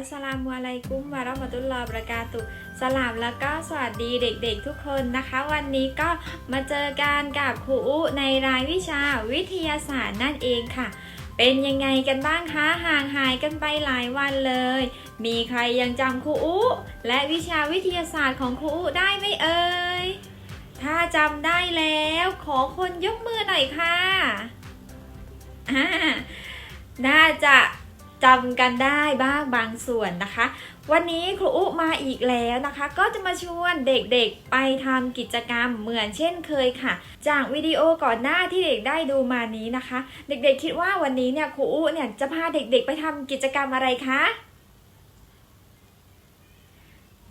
อัสสลามุอะลัยกุมวะเราะมะตุลลอฮ์บะเราะกาตุสลามแล้วก็สวัสดีเด็กๆทุกคนนะคะ วันนี้ก็มาเจอกันกับครูอุในรายวิชาวิทยาศาสตร์นั่นเองค่ะ เป็นยังไงกันบ้างคะห่างหายกันไปหลายวันเลย มีใครยังจำครูอุและวิชาวิทยาศาสตร์ของครูอุได้ไหมเอ่ยถ้าจำได้แล้วขอคนยกมือหน่อยค่ะอ่าน่าจะ จำกันได้บ้างบางส่วนนะคะ วันนี้ครูอุมาอีกแล้วนะคะ ก็จะมาชวนเด็กๆไปทำกิจกรรมเหมือนเช่นเคยค่ะ จากวิดีโอก่อนหน้าที่เด็กได้ดูมานี้นะคะ เด็กๆคิดว่าวันนี้เนี่ยครูอุเนี่ยจะพาเด็กๆไปทำกิจกรรมอะไรคะ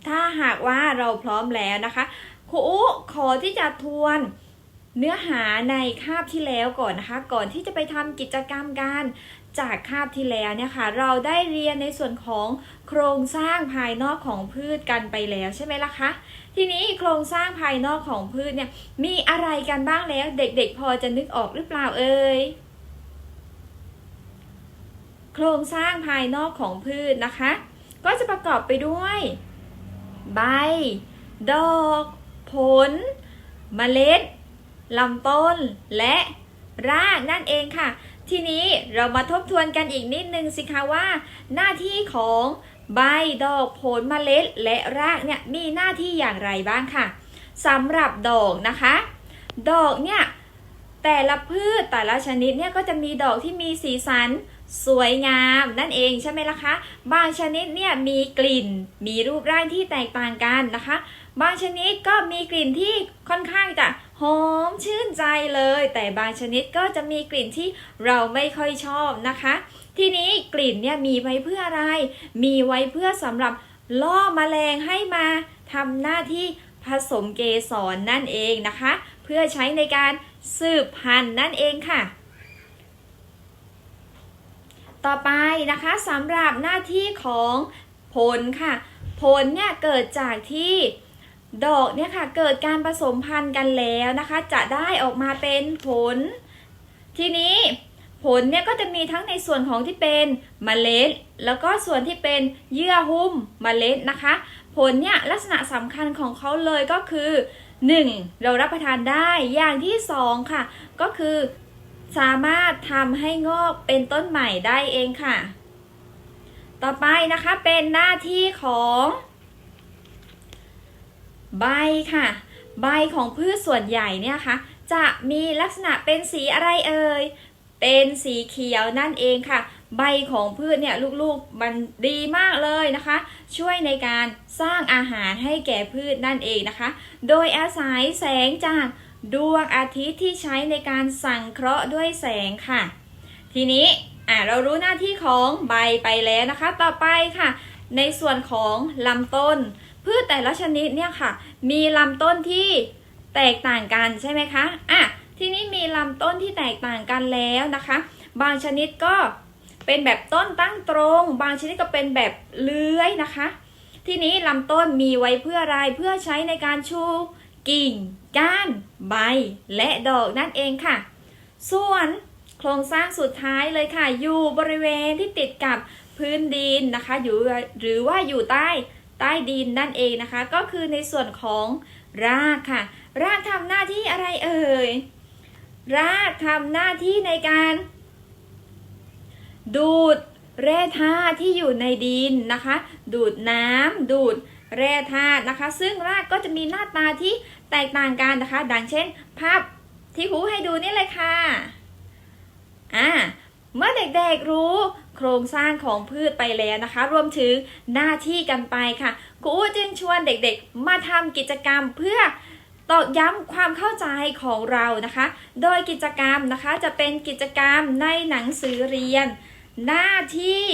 ถ้าหากว่าเราพร้อมแล้วนะคะครูอุขอที่จะทวนเนื้อหาในคาบที่แล้วก่อนนะคะ ก่อนที่จะไปทำกิจกรรมกัน จากคาบที่แล้วเนี่ยค่ะเราได้เรียนในส่วนของโครงสร้างภายนอกของพืชกันไปแล้วใช่ไหมล่ะคะทีนี้โครงสร้างภายนอกของพืชเนี่ยมีอะไรกันบ้างแล้ว เด็กๆ พอจะนึกออกหรือเปล่าเอ่ยโครงสร้างภายนอกของพืชนะคะ ก็จะประกอบไปด้วย ใบ ดอก ผล เมล็ดลำต้นและรากนั่นเองค่ะ ทีนี้เรามาทบทวนกันอีกนิดนึงสิคะว่า หน้าที่ของใบดอกผลเมล็ดและรากเนี่ยมีหน้าที่อย่างไรบ้างค่ะสำหรับดอกนะคะ ดอกเนี่ยแต่ละพืชแต่ละชนิดเนี่ยก็จะมีดอกที่มีสีสันสวยงามนั่นเองใช่ไหมล่ะคะบางชนิดเนี่ยมีกลิ่น มีรูปร่างที่แตกต่างกันนะคะ บางชนิดก็มีกลิ่นที่ค่อนข้างจะ หอมชื่นใจเลย แต่บางชนิดก็จะมีกลิ่นที่เราไม่ค่อยชอบนะคะ ทีนี้กลิ่นเนี่ยมีไว้เพื่ออะไร มีไว้เพื่อสำหรับล่อแมลงให้มาทำหน้าที่ผสมเกสรนั่นเองนะคะ เพื่อใช้ในการสืบพันธุ์นั่นเองค่ะ ต่อไปนะคะสำหรับหน้าที่ของผลค่ะ ผลเนี่ยเกิดจากที่ ดอกเนี่ยค่ะเกิดการผสมพันธุ์กันแล้วนะคะ จะได้ออกมาเป็นผล ทีนี้ผลเนี่ยก็จะมีทั้งในส่วนของที่เป็นเมล็ด แล้วก็ส่วนที่เป็นเยื่อหุ้มเมล็ดนะคะ ผลเนี่ยลักษณะสำคัญของเขาเลยก็คือ 1. เรารับประทานได้อย่างที่ 2 ค่ะ ก็คือสามารถทำให้งอกเป็นต้นใหม่ได้เองค่ะ ต่อไปนะคะเป็นหน้าที่ของ ใบค่ะ ใบของพืชส่วนใหญ่เนี่ยค่ะจะมีลักษณะเป็นสีอะไรเอ่ย เป็นสีเขียวนั่นเองค่ะ ใบของพืชเนี่ยลูกๆมันดีมากเลยนะคะ ช่วยในการสร้างอาหารให้แก่พืชนั่นเองนะคะ โดยอาศัยแสงจากดวงอาทิตย์ที่ใช้ในการสั่งเคราะห์ด้วยแสงค่ะ ทีนี้อะเรารู้หน้าที่ของใบไปแล้วนะคะ ต่อไปค่ะ ในส่วนของลำต้น พืชแต่ละชนิดเนี่ยค่ะ มีลำต้นที่แตกต่างกันใช่ไหมคะอะทีนี้มีลำต้นที่แตกต่างกันแล้วนะคะ บางชนิดก็เป็นแบบต้นตั้งตรง บางชนิดก็เป็นแบบเลื้อยนะคะ ทีนี้ลำต้นมีไว้เพื่ออะไรเพื่อใช้ในการชูกิ่ง ก้าน ใบ และดอกนั่นเองค่ะ ส่วนโครงสร้างสุดท้ายเลยค่ะ อยู่บริเวณที่ติดกับพื้นดินนะคะ อยู่หรือว่าอยู่ใต้ ใต้ดินนั่นเองนะคะ ก็คือในส่วนของรากค่ะ รากทำหน้าที่อะไรเอ่ย รากทำหน้าที่ในการ ดูดแร่ธาตุที่อยู่ในดินนะคะ ดูดน้ำดูดแร่ธาตุนะคะ ซึ่งรากก็จะมีหน้าตาที่แตกต่างกันนะคะ ดังเช่น ภาพที่ครูให้ดูนี่เลยค่ะ อ่า เมื่อเด็กๆรู้โครงสร้างของพืชไปแล้วนะคะ รวมถึงหน้าที่กันไปค่ะครูจึงชวนเด็กๆ มาทำกิจกรรมเพื่อตอกย้ำความเข้าใจของเรานะคะ โดยกิจกรรมนะคะจะเป็นกิจกรรมในหนังสือเรียน หน้าที่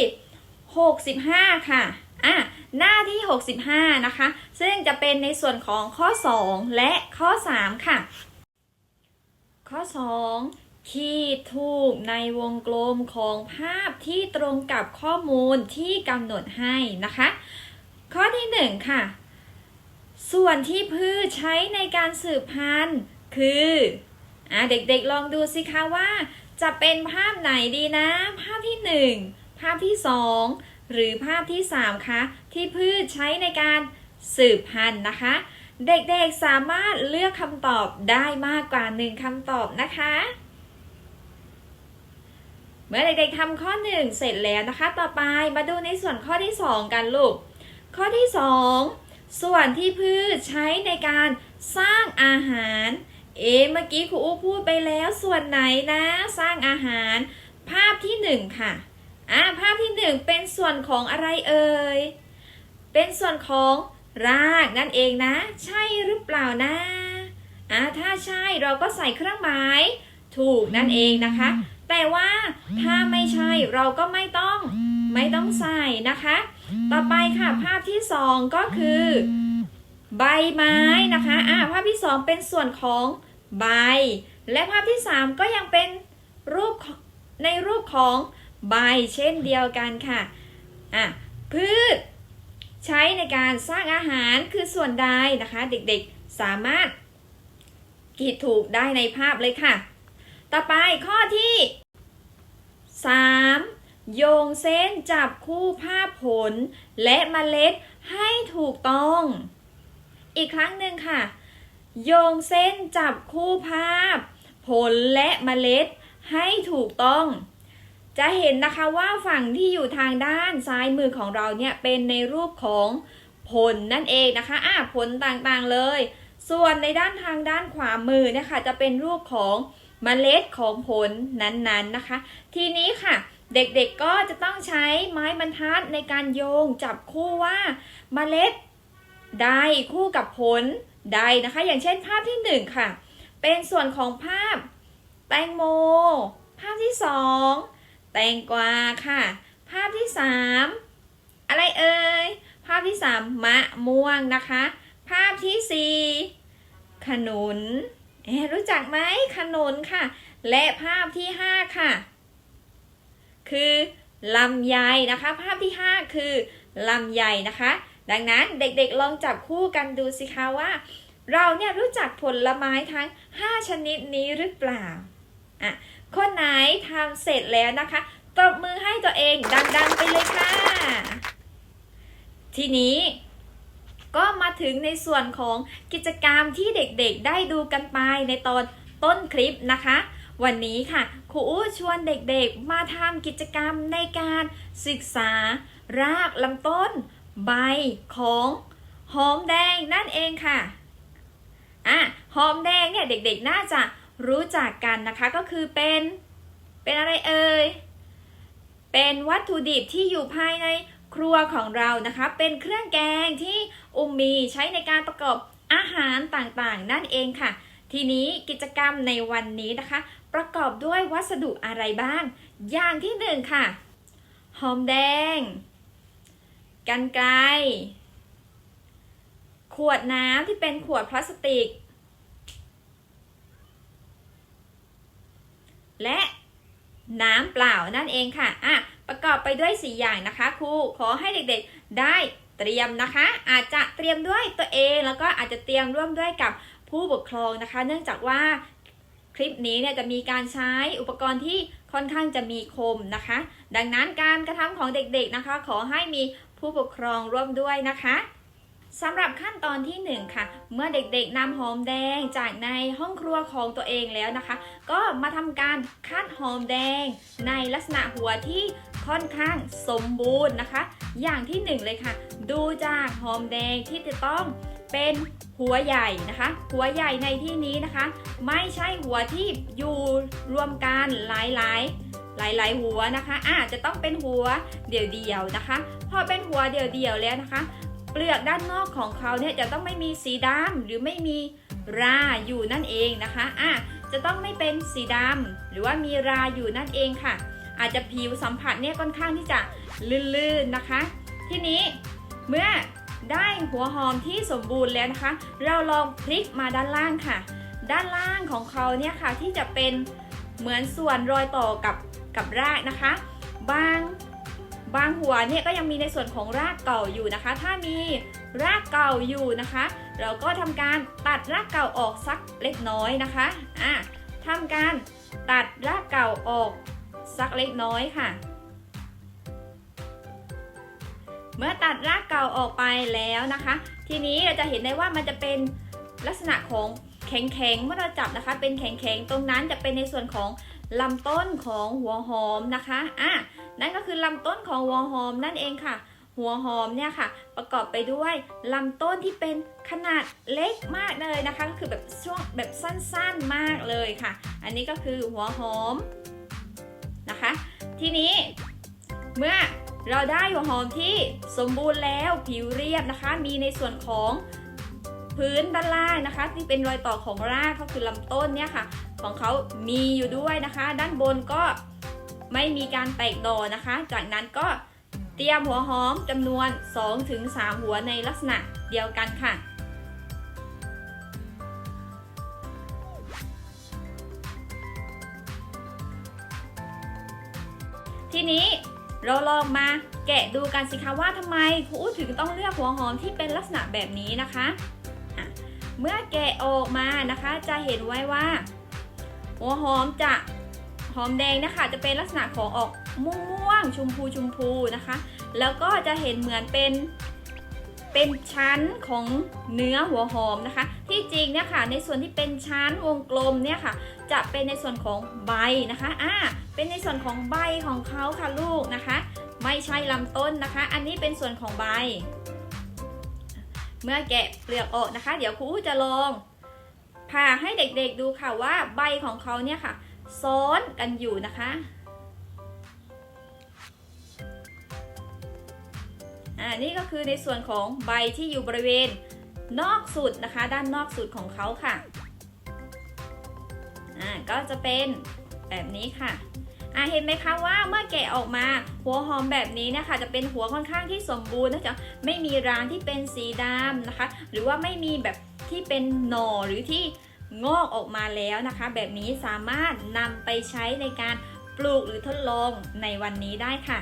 65 ค่ะอะหน้าที่ 65 นะคะ ซึ่งจะเป็นในส่วนของข้อ 2 และข้อ 3 ค่ะ ข้อ 2 ขีดถูกในวงกลมของภาพที่ตรงกับข้อมูลที่กำหนดให้นะคะ ข้อที่1ค่ะ ส่วนที่พืชใช้ในการสืบพันธุ์คืออะเด็กๆลองดูสิคะว่า จะเป็นภาพไหนดีนะ ภาพที่1ภาพที่2หรือภาพที่3คะที่พืชใช้ในการสืบพันธุ์นะคะ เด็กๆสามารถเลือกคำตอบได้มากกว่า1คำตอบนะคะ เมื่อเด็กๆทำข้อ 1 เสร็จแล้วนะคะ ต่อไปมาดูในส่วนข้อที่ 2 กันลูก ข้อที่ 2 ส่วนที่พืชใช้ในการสร้างอาหาร เอะเมื่อกี้ครูอู้พูดไปแล้วส่วนไหนนะสร้างอาหาร ภาพที่หนึ่งค่ะอะภาพที่หนึ่งเป็นส่วนของอะไรเอ่ย เป็นส่วนของรากนั่นเองนะ ใช่หรือเปล่านะอะถ้าใช่เราก็ใส่เครื่องหมาย ถูกนั่นเองนะคะ แต่ว่าถ้าไม่ใช่เราก็ไม่ต้องไม่ต้องใส่นะคะ ต่อไปค่ะภาพที่สองก็คือ ใบไม้นะคะอ่าภาพที่สองเป็นส่วนของใบ และภาพที่สามก็ยังเป็นรูปในรูปของใบเช่นเดียวกันค่ะอะพืชใช้ในการสร้างอาหารคือส่วนใดนะคะ เด็กๆสามารถกีดถูกได้ในภาพเลยค่ะ ต่อไปข้อที่ 3. โยงเส้นจับคู่ภาพผล และเมล็ดให้ถูกต้อง อีกครั้งหนึ่งค่ะ โยงเส้นจับคู่ภาพ ผลและเมล็ดให้ถูกต้อง จะเห็นนะคะว่าฝั่งที่อยู่ทางด้านซ้ายมือของเราเนี่ยเป็นในรูปของผลนั่นเองนะคะอะผลต่างๆเลย ส่วนในด้านทางด้านขวามือเนี่ยค่ะจะเป็นรูปของ เมล็ดของผลนั้นๆนะคะ ทีนี้ค่ะ เด็กๆก็จะต้องใช้ไม้บรรทัดในการโยงจับคู่ว่าเมล็ดใดคู่กับผลใดนะคะ อย่างเช่นภาพที่หนึ่งค่ะ เป็นส่วนของภาพแตงโม ภาพที่สองแตงกวาค่ะ ภาพที่สามอะไรเอ่ย ภาพที่สามมะม่วงนะคะ ภาพที่สี่ขนุน เอ๊รู้จักไหมขนุนค่ะ และภาพที่ห้าค่ะ คือลำไยนะคะ ภาพที่ห้าคือลำไยนะคะ ดังนั้นเด็กๆลองจับคู่กันดูสิคะว่า เราเนี่ยรู้จักผลไม้ทั้ง 5 ชนิดนี้หรือเปล่าอะคนไหนทำเสร็จแล้วนะคะตบมือให้ตัวเองดังๆไปเลยค่ะ ทีนี้ ก็มาถึงในส่วนของกิจกรรมที่เด็กๆ ได้ดูกันไปในตอนต้นคลิปนะคะ วันนี้ค่ะครูอู้ชวนเด็กๆ มาทำกิจกรรมในการศึกษา รากลำต้น ใบของหอมแดงนั่นเองค่ะอะหอมแดงเนี่ยเด็กๆ น่าจะรู้จักกันนะคะก็คือเป็นเป็นอะไรเอ่ยเป็นวัตถุดิบที่อยู่ภายใน ครัวของเรานะคะ เป็นเครื่องแกงที่อุมมีใช้ในการประกอบอาหารต่างๆ นั่นเองค่ะ ทีนี้กิจกรรมในวันนี้นะคะ ประกอบด้วยวัสดุอะไรบ้าง อย่างที่หนึ่งค่ะ หอมแดง กันไกรขวดน้ำที่เป็นขวดพลาสติก และน้ำเปล่านั่นเองค่ะอะ ประกอบไปด้วยสีอย่างนะคะครูขอให้เด็กๆได้เตรียมนะคะ อาจจะเตรียมด้วยตัวเองแล้วก็อาจจะเตรียมร่วมด้วยกับผู้ปกครองนะคะ เนื่องจากว่าคลิปนี้เนี่ยจะมีการใช้อุปกรณ์ที่ค่อนข้างจะมีคมนะคะ ดังนั้นการกระทำของเด็กๆนะคะ ขอให้มีผู้ปกครองร่วมด้วยนะคะสำหรับขั้นตอนที่หนึ่งค่ะ เมื่อเด็กๆนำหอมแดงจากในห้องครัวของตัวเองแล้วนะคะ ก็มาทำการคัดหอมแดงในลักษณะหัวที่ ค่อนข้างสมบูรณ์นะคะ อย่างที่หนึ่งเลยค่ะ ดูจากหอมแดงที่จะต้องเป็นหัวใหญ่นะคะ หัวใหญ่ในที่นี้นะคะ ไม่ใช่หัวที่อยู่รวมกันหลายหลาย ๆ หัวนะคะอาจจะต้องเป็นหัวเดี่ยวๆนะคะ พอเป็นหัวเดี่ยวๆแล้วนะคะเปลือกด้านนอกของเขาเนี่ยจะต้องไม่มีสีดำหรือไม่มีราอยู่นั่นเองนะคะอะจะต้องไม่เป็นสีดำหรือว่ามีราอยู่นั่นเองค่ะ อาจจะผิวสัมผัสเนี่ยค่อนข้างที่จะลื่นๆนะคะ ทีนี้เมื่อได้หัวหอมที่สมบูรณ์แล้วนะคะ เราลองพลิกมาด้านล่างค่ะ ด้านล่างของเขาเนี่ยค่ะที่จะเป็นเหมือนส่วนรอยต่อกับกับรากนะคะ บางบางหัวเนี่ยก็ยังมีในส่วนของรากเก่าอยู่นะคะ ถ้ามีรากเก่าอยู่นะคะ เราก็ทำการตัดรากเก่าออกสักเล็กน้อยนะคะอะทำการตัดรากเก่าออก สักเล็กน้อยค่ะ เมื่อตัดรากเก่าออกไปแล้วนะคะ ทีนี้เราจะเห็นได้ว่ามันจะเป็นลักษณะของแข็งๆ เมื่อเราจับนะคะ เป็นแข็งๆ ตรงนั้นจะเป็นในส่วนของลำต้นของหัวหอมนะคะ อะ นั่นก็คือลำต้นของหัวหอมนั่นเองค่ะ หัวหอมเนี่ยค่ะ ประกอบไปด้วยลำต้นที่เป็นขนาดเล็กมากเลยนะคะ ก็คือแบบช่วงแบบสั้นๆ มากเลยค่ะ อันนี้ก็คือหัวหอม นะคะ ทีนี้เมื่อเราได้หัวหอมที่สมบูรณ์แล้วผิวเรียบนะคะ มีในส่วนของพื้นด้านล่างนะคะ ที่เป็นรอยต่อของรากก็คือลำต้นเนี่ยค่ะ ของเขามีอยู่ด้วยนะคะ ด้านบนก็ไม่มีการแตกหน่อนะคะ จากนั้นก็เตรียมหัวหอมจำนวน 2-3 หัวในลักษณะเดียวกันค่ะ ทีนี้เราลองมาแกะดูกันสิคะว่าทำไมครูอู้ถึงต้องเลือกหัวหอมที่เป็นลักษณะแบบนี้นะคะะเมื่อแกะออกมานะคะ จะเห็นไว้ว่า หัวหอมจะหอมแดงนะคะจะเป็นลักษณะของออกม่วงๆชมพูชมพูนะคะ แล้วก็จะเห็นเหมือนเป็นเป็นชั้นของเนื้อหัวหอมนะคะ ที่จริงเนี่ยค่ะในส่วนที่เป็นชั้นวงกลมเนี่ยค่ะ จะเป็นในส่วนของใบนะคะอ่า เป็นในส่วนของใบของเขาค่ะลูกนะคะ ไม่ใช่ลำต้นนะคะ อันนี้เป็นส่วนของใบ เมื่อแกะเปลือกออกนะคะ เดี๋ยวครูจะลองผ่าให้เด็กๆดูค่ะว่าใบของเขาเนี่ยค่ะ ซ้อนกันอยู่นะคะอ่านี่ก็คือในส่วนของใบที่อยู่บริเวณนอกสุดนะคะ ด้านนอกสุดของเขาค่ะอ่าก็จะเป็นแบบนี้ค่ะ อ่าเห็นไหมคะว่าเมื่อแกะออกมาหัวหอมแบบนี้นี่ยค่ะจะเป็นหัวค่อนข้างที่สมบูรณ์นะจ๊ะไม่มีรางที่เป็นสีดำนะคะ หรือว่าไม่มีแบบที่เป็นหน่อหรือที่งอกออกมาแล้วนะคะ แบบนี้สามารถนำไปใช้ในการปลูกหรือทดลองในวันนี้ได้ค่ะ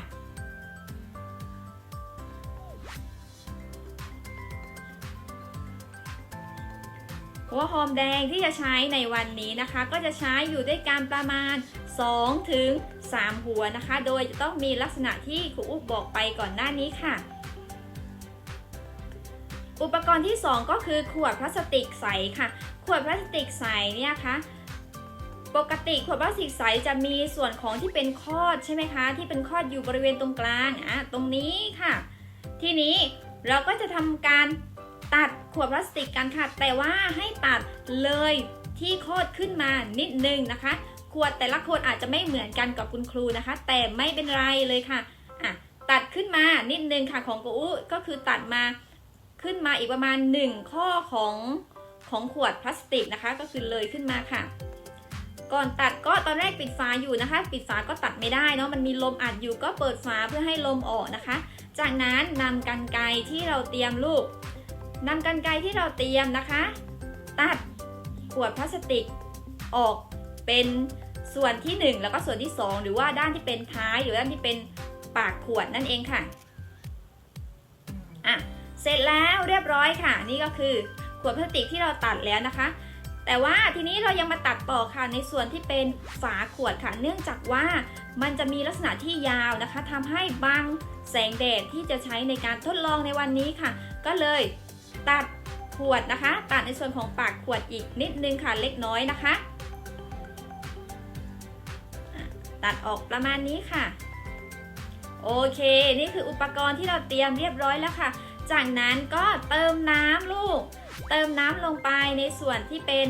หัวหอมแดงที่จะใช้ในวันนี้นะคะ ก็จะใช้อยู่ด้วยการประมาณ 2ถึง3 หัวนะคะ โดยจะต้องมีลักษณะที่ครูอุ๊บบอกไปก่อนหน้านี้ค่ะ อุปกรณ์ที่ 2 ก็คือขวดพลาสติกใสค่ะ ขวดพลาสติกใสเนี่ยคะปกติขวดพลาสติกใสจะมีส่วนของที่เป็นคอดใช่ไหมคะ ที่เป็นคอดอยู่บริเวณตรงกลางอะตรงนี้ค่ะ ทีนี้เราก็จะทำการตัดขวดพลาสติกกันค่ะ แต่ว่าให้ตัดเลยที่โคดขึ้นมานิดนึงนะคะ ขวดแต่ละคนอาจจะไม่เหมือนกันกับคุณครูนะคะ แต่ไม่เป็นไรเลยค่ะอะ ตัดขึ้นมานิดนึงค่ะของกูก็คือตัดมาขึ้นมาอีกประมาณ 1 ข้อของของขวดพลาสติกนะคะ ก็คือเลยขึ้นมาค่ะ ก่อนตัดก็ตอนแรกปิดฝาอยู่นะคะ ปิดฝาก็ตัดไม่ได้เนาะมันมีลมอัดอยู่ก็เปิดฝาเพื่อให้ลมออกนะคะ จากนั้นนำกันไกที่เราเตรียมลูกนำกันไกที่เราเตรียมนะคะ ตัดขวดพลาสติกออกเป็น ส่วนที่ 1 แล้วก็ส่วนที่ 2 หรือว่าด้านที่เป็นท้ายหรือด้านที่เป็นปากขวดนั่นเองค่ะอะเสร็จแล้วเรียบร้อยค่ะ นี่ก็คือขวดพลาสติกที่เราตัดแล้วนะคะ แต่ว่าทีนี้เรายังมาตัดต่อค่ะในส่วนที่เป็นฝาขวดค่ะ เนื่องจากว่ามันจะมีลักษณะที่ยาวนะคะทำให้บังแสงแดดที่จะใช้ในการทดลองในวันนี้ค่ะ ก็เลยตัดขวดนะคะ ตัดในส่วนของปากขวดอีกนิดนึงค่ะเล็กน้อยนะคะ ตัดออกประมาณนี้ค่ะ โอเค นี่คืออุปกรณ์ที่เราเตรียมเรียบร้อยแล้วค่ะ จากนั้นก็เติมน้ำลูก เติมน้ำลงไปในส่วนที่เป็น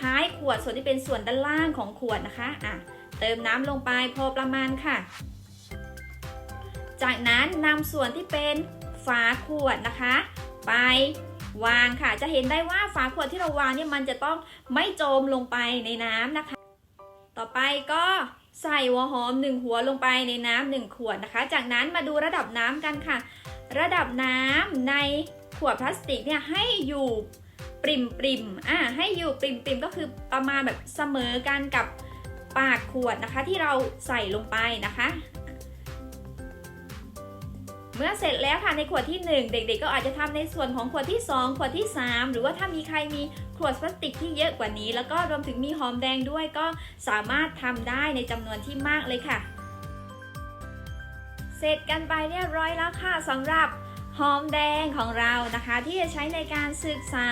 ท้ายขวดส่วนที่เป็นส่วนด้านล่างของขวดนะคะอะเติมน้ำลงไปพอประมาณค่ะ จากนั้นนำส่วนที่เป็นฝาขวดนะคะ ไปวางค่ะ จะเห็นได้ว่าฝาขวดที่เราวางเนี่ยมันจะต้องไม่จมลงไปในน้ำนะคะ ต่อไปก็ ใส่หัวหอมหนึ่งหัวลงไปในน้ำหนึ่งขวดนะคะ จากนั้นมาดูระดับน้ำกันค่ะ ระดับน้ำในขวดพลาสติกเนี่ยให้อยู่ปริมปริมอ่าให้อยู่ปริมปริมก็คือประมาณแบบเสมอกันกับปากขวดนะคะที่เราใส่ลงไปนะคะ เมื่อเสร็จแล้วค่ะในขวดที่ 1 เด็กๆ ก็อาจจะทำในส่วนของขวดที่ 2 ขวดที่ 3 หรือว่าถ้ามีใครมีขวดพลาสติกที่เยอะกว่านี้ แล้วก็รวมถึงมีหอมแดงด้วยก็สามารถทำได้ในจำนวนที่มากเลยค่ะ เสร็จกันไปเรียบร้อยแล้วค่ะสำหรับหอมแดงของเรานะคะ ที่จะใช้ในการศึกษา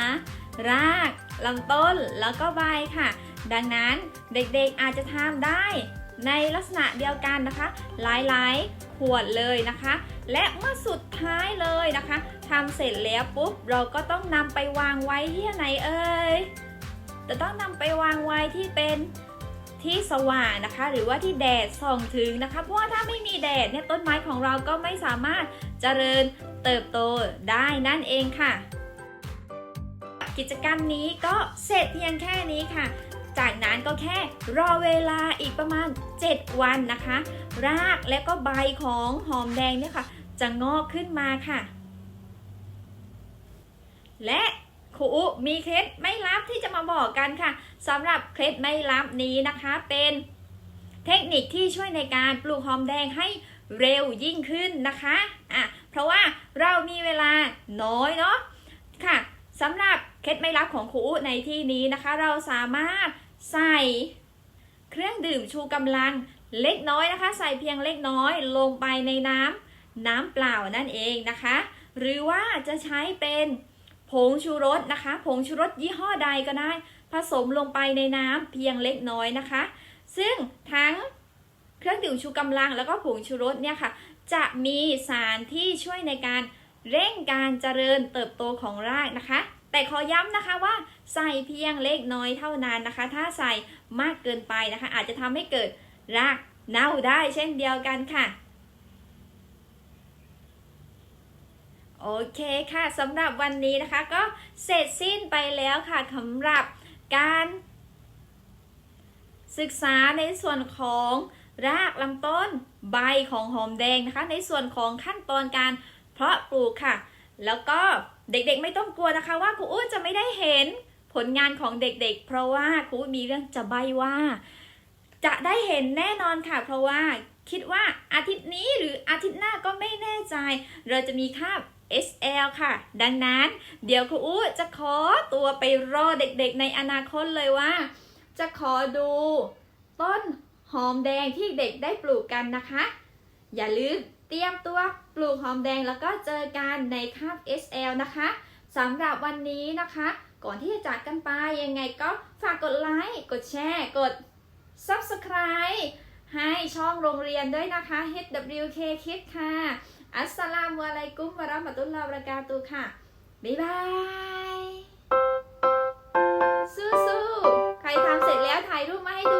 รากลำต้นแล้วก็ใบค่ะ ดังนั้นเด็กๆอาจจะทำได้ ในลักษณะเดียวกันนะคะ หลายๆ ขวดเลยนะคะ และเมื่อสุดท้ายเลยนะคะทำเสร็จแล้วปุ๊บเราก็ต้องนำไปวางไว้ที่ไหนเอ่ยจะต้องนำไปวางไว้ที่เป็นที่สว่างนะคะ หรือว่าที่แดดส่องถึงนะคะ เพราะว่าถ้าไม่มีแดดเนี่ยต้นไม้ของเราก็ไม่สามารถเจริญเติบโตได้นั่นเองค่ะ กิจกรรมนี้ก็เสร็จเพียงแค่นี้ค่ะ จากนั้นก็แค่รอเวลาอีกประมาณ 7 วันนะคะ รากและก็ใบของหอมแดงเนี่ยค่ะ จะงอกขึ้นมาค่ะ และครูมีเคล็ดไม่ลับที่จะมาบอกกันค่ะสำหรับเคล็ดไม่ลับนี้นะคะ เป็นเทคนิคที่ช่วยในการปลูกหอมแดงให้เร็วยิ่งขึ้นนะคะอะเพราะว่าเรามีเวลาน้อยเนาะค่ะสำหรับเคล็ดไม่ลับของครูในที่นี้นะคะ เราสามารถ ใส่ เครื่องดื่มชูกำลังเล็กน้อยนะคะ ใส่เพียงเล็กน้อยลงไปในน้ำน้ำเปล่านั่นเองนะคะ หรือว่าจะใช้เป็นผงชูรสนะคะ ผงชูรสยี่ห้อใดก็ได้ ผสมลงไปในน้ำเพียงเล็กน้อยนะคะ ซึ่งทั้งเครื่องดื่มชูกำลังแล้วก็ผงชูรสเนี่ยค่ะ จะมีสารที่ช่วยในการเร่งการเจริญเติบโตของรากนะคะ แต่ขอย้ำนะคะว่า ใส่เพียงเล็กน้อยเท่านั้นนะคะ ถ้าใส่มากเกินไปนะคะ อาจจะทำให้เกิดรากเน่าได้เช่นเดียวกันค่ะโอเคค่ะสำหรับวันนี้นะคะก็เสร็จสิ้นไปแล้วค่ะสำหรับการ ศึกษาในส่วนของรากลำต้นใบของหอมแดงนะคะ ในส่วนของขั้นตอนการเพาะปลูกค่ะ แล้วก็เด็กๆไม่ต้องกลัวนะคะว่าครูอุ้จะไม่ได้เห็น ผลงานของเด็กๆ เพราะว่าครูมีเรื่องจะใบว่า จะได้เห็นแน่นอนค่ะ เพราะว่าคิดว่าอาทิตย์นี้หรืออาทิตย์หน้าก็ไม่แน่ใจ เราจะมีคาบ SL ค่ะ ดังนั้นเดี๋ยวครูอู้จะขอตัวไปรอเด็กๆ ในอนาคตเลยว่า จะขอดูต้นหอมแดงที่เด็กได้ปลูกกันนะคะ อย่าลืมเตรียมตัวปลูกหอมแดงแล้วก็เจอกันในคาบ SL นะคะสำหรับวันนี้นะคะ ก่อนที่จะจากกันไปยังไงก็ฝากกดไลค์ กดแชร์ กด subscribe ให้ช่องโรงเรียนด้วยนะคะ HWK Kids ค่ะ อัสสลามุอะลัยกุมวะราะมะตุลลอฮ์วราะกาตุค่ะ บ๊ายบาย สู้ๆ ใครทำเสร็จแล้วถ่ายรูปมาให้ดู